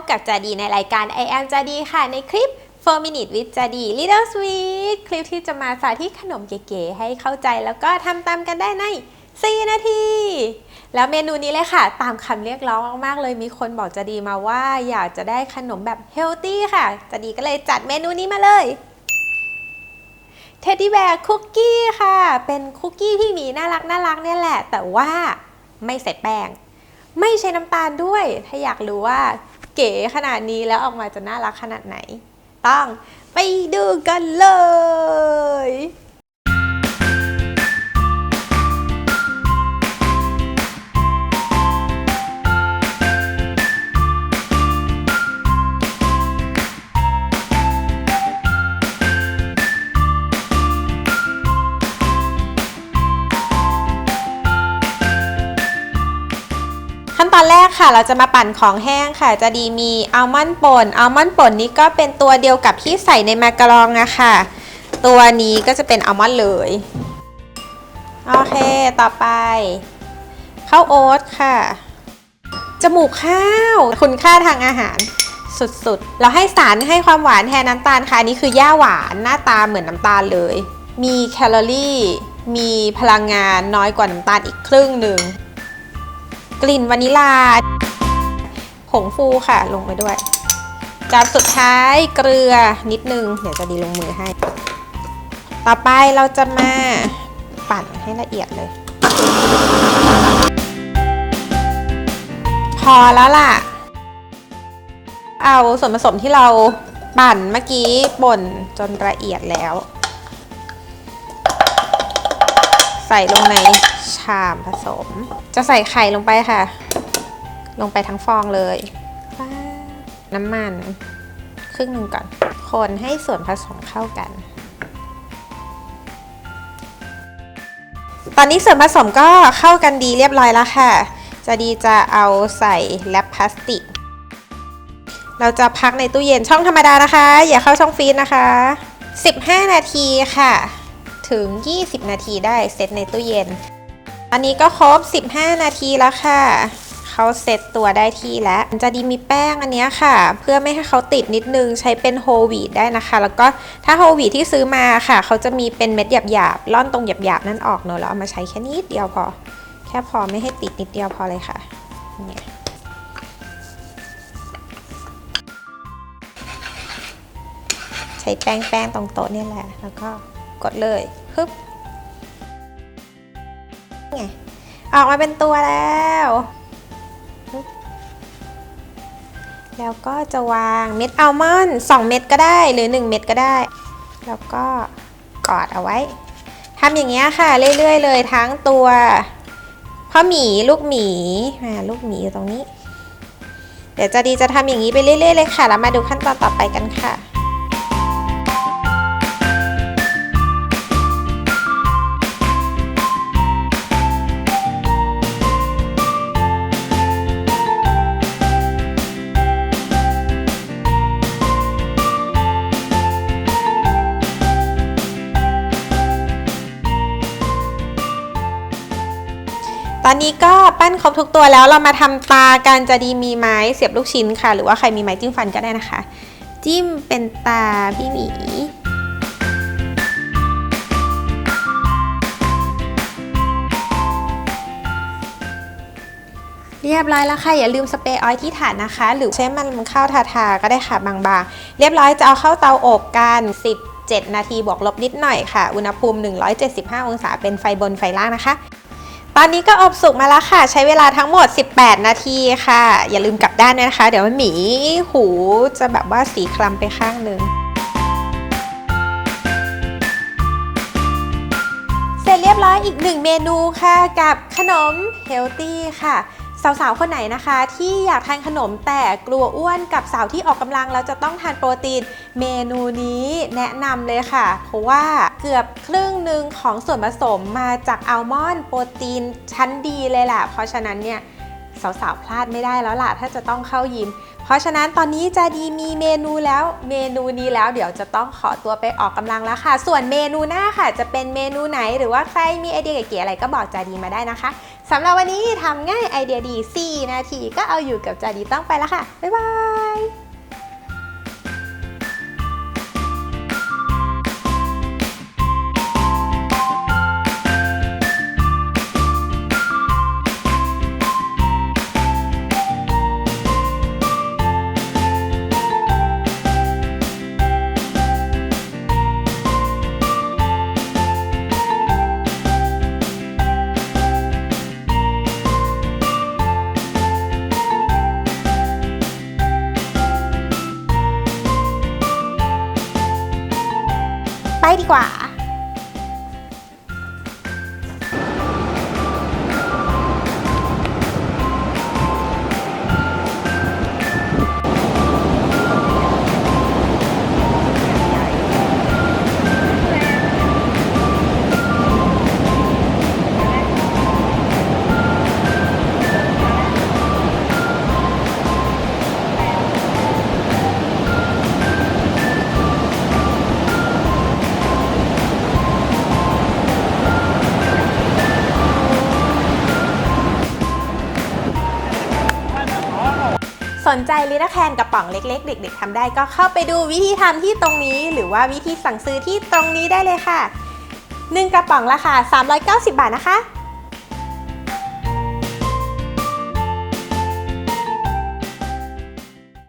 บกับจาดีในรายการ I am จาดีค่ะในคลิป 4 minute with จาดี little sweet คลิปที่จะมาสาธิตขนมเก๋ๆให้เข้าใจแล้วก็ทำตามกันได้ใน 4 นาที แล้วเมนูนี้เลยค่ะ ตามคำเรียกร้องมากๆ เลยมีคนบอกจาดีมาว่าอยากจะได้ขนมแบบเฮลตี้ค่ะจาดีก็เลยจัดเมนูนี้มาเลยเทดดี้แบร์คุกกี้ค่ะ เป็นคุกกี้ที่มีน่ารักน่ารักเนี่ยแหละ แต่ว่าไม่ใส่แป้ง ไม่ใช้น้ำตาลด้วย ถ้าอยากรู้ว่า เก๋ขนาดนี้แล้วออกมาจะน่ารักขนาดไหน ต้องไปดูกันเลย ขั้นตอนแรกค่ะ เราจะมาปั่นของแห้งค่ะ จะดีมีอัลมอนด์ป่นอัลมอนด์ป่นนี้ก็เป็นตัวเดียวกับที่ใส่ในมาการองอะค่ะ ตัวนี้ก็จะเป็นอัลมอนด์เลยโอเคต่อไปข้าวโอ๊ตค่ะ จมูกข้าวคุณค่าทางอาหารสุดๆ เราให้สารให้ความหวานแทนน้ำตาลค่ะ อันนี้คือย่าหวานหน้าตาเหมือนน้ำตาลเลย มีแคลอรี่ มีพลังงานน้อยกว่าน้ำตาลอีกครึ่งหนึ่ง กลิ่นวานิลา ผงฟูค่ะลงไปด้วยจานสุดท้ายเกลือนิดนึง เดี๋ยวจะดีลงมือให้ ต่อไปเราจะมาปั่นให้ละเอียดเลย พอแล้วล่ะ เอาส่วนผสมที่เราปั่นเมื่อกี้ป่นจนละเอียดแล้ว ใส่ลงในชามผสม จะใส่ไข่ลงไปค่ะ ลงไปทั้งฟองเลย น้ำมันครึ่งหนึ่งก่อน คนให้ส่วนผสมเข้ากัน ตอนนี้ส่วนผสมก็เข้ากันดีเรียบร้อยแล้วค่ะ จะดีจะเอาใส่แรปพลาสติก เราจะพักในตู้เย็นช่องธรรมดานะคะ อย่าเข้าช่องฟรีซนะคะ 15 นาทีค่ะ ถึง 20 นาทีได้เซตในตู้เย็น อันนี้ก็ครบ 15 นาทีแล้วค่ะเขาเซตตัวได้ที่แล้วจะดีมีแป้งอันนี้ค่ะ เพื่อไม่ให้เขาติดนิดนึงใช้เป็นโฮวีดได้นะคะ แล้วก็ถ้าโฮวีดที่ซื้อมาค่ะเขาจะมีเป็นเม็ดหยาบๆล่อนตรงหยาบๆนั่นออกเนอะแล้วเอามาใช้แค่นิดเดียวพอ แค่พอไม่ให้ติดนิดเดียวพอเลยค่ะเนี่ยใช้แป้งแป้งตรงโต๊ะเนี่ยแหละ แล้วก็กดเลย ฮึบไงออกมาเป็นตัวแล้ว แล้วก็จะวางเม็ดอัลมอนด์2เม็ดก็ได้หรือ 1 เม็ดก็ได้ แล้วก็กอดเอาไว้ทำอย่างเงี้ยค่ะเรื่อยๆเลยทั้งตัวพ่อหมีลูกหมีอ่าลูกหมีอยู่ตรงนี้ เดี๋ยวจะดีจะทำอย่างนี้ไปเรื่อยๆเลยค่ะ แล้วมาดูขั้นตอนต่อไปกันค่ะ อนนี้ก็ปั้นครบทุกตัวแล้วเรามาทำตากันจะดีมีไม้เสียบลูกชิ้นค่ะ หรือว่าใครมีไม้จิ้มฟันก็ได้นะคะ จิ้มเป็นตาพี่หมีเรียบร้อยแล้วค่ะอย่าลืมสเปรย์ออยล์ที่ฐานนะคะ หรือใช้มันเข้าทาทาๆก็ได้ค่ะบางๆ เรียบร้อยจะเอาเข้าเตาอบกัน 17 นาทีบวกลบนิดหน่อยค่ะ อุณหภูมิ 175 องศาเป็นไฟบนไฟล่างนะคะ อนนี้ก็อบสุกมาแล้วค่ะ ใช้เวลาทั้งหมด 18 นาทีค่ะ อย่าลืมกลับด้านนะคะ เดี๋ยวมันหมีหูจะแบบว่าสีคล้ำไปข้างหนึ่งเสร็จเรียบร้อยอีกหนึ่งเมนูค่ะกับขนมเฮลตี้ค่ะ สาวๆ คนไหนนะคะ ที่อยากทานขนมแต่กลัวอ้วนกับสาวที่ออกกำลังแล้วจะต้องทานโปรตีน เมนูนี้แนะนำเลยค่ะ เพราะว่าเกือบครึ่งหนึ่งของส่วนผสมมาจากอัลมอนด์โปรตีนชั้นดีเลยแหละเพราะฉะนั้นเนี่ยสาวๆ พลาดไม่ได้แล้วล่ะ ถ้าจะต้องเข้ายิม เพราะฉะนั้นตอนนี้จะดีมีเมนูแล้วเมนูนี้แล้วเดี๋ยวจะต้องขอตัวไปออกกำลังแล้วค่ะ ส่วนเมนูหน้าค่ะ จะเป็นเมนูไหนหรือว่าใครมีไอเดียเก๋ๆอะไรก็บอกจาดีมาได้นะคะ สำหรับวันนี้ทำง่ายไอเดียดี 4 นาทีก็เอาอยู่กับจาดีต้องไปแล้วค่ะ บ๊ายบาย ไปดีกว่า นใจลิตาแคนกระป๋องเล็ก ๆ เด็ก ๆทำได้ก็เข้าไปดูวิธีทำที่ตรงนี้ หรือว่าวิธีสั่งซื้อที่ตรงนี้ได้เลยค่ะ 1 กระป๋องราคา 390 บาทนะคะ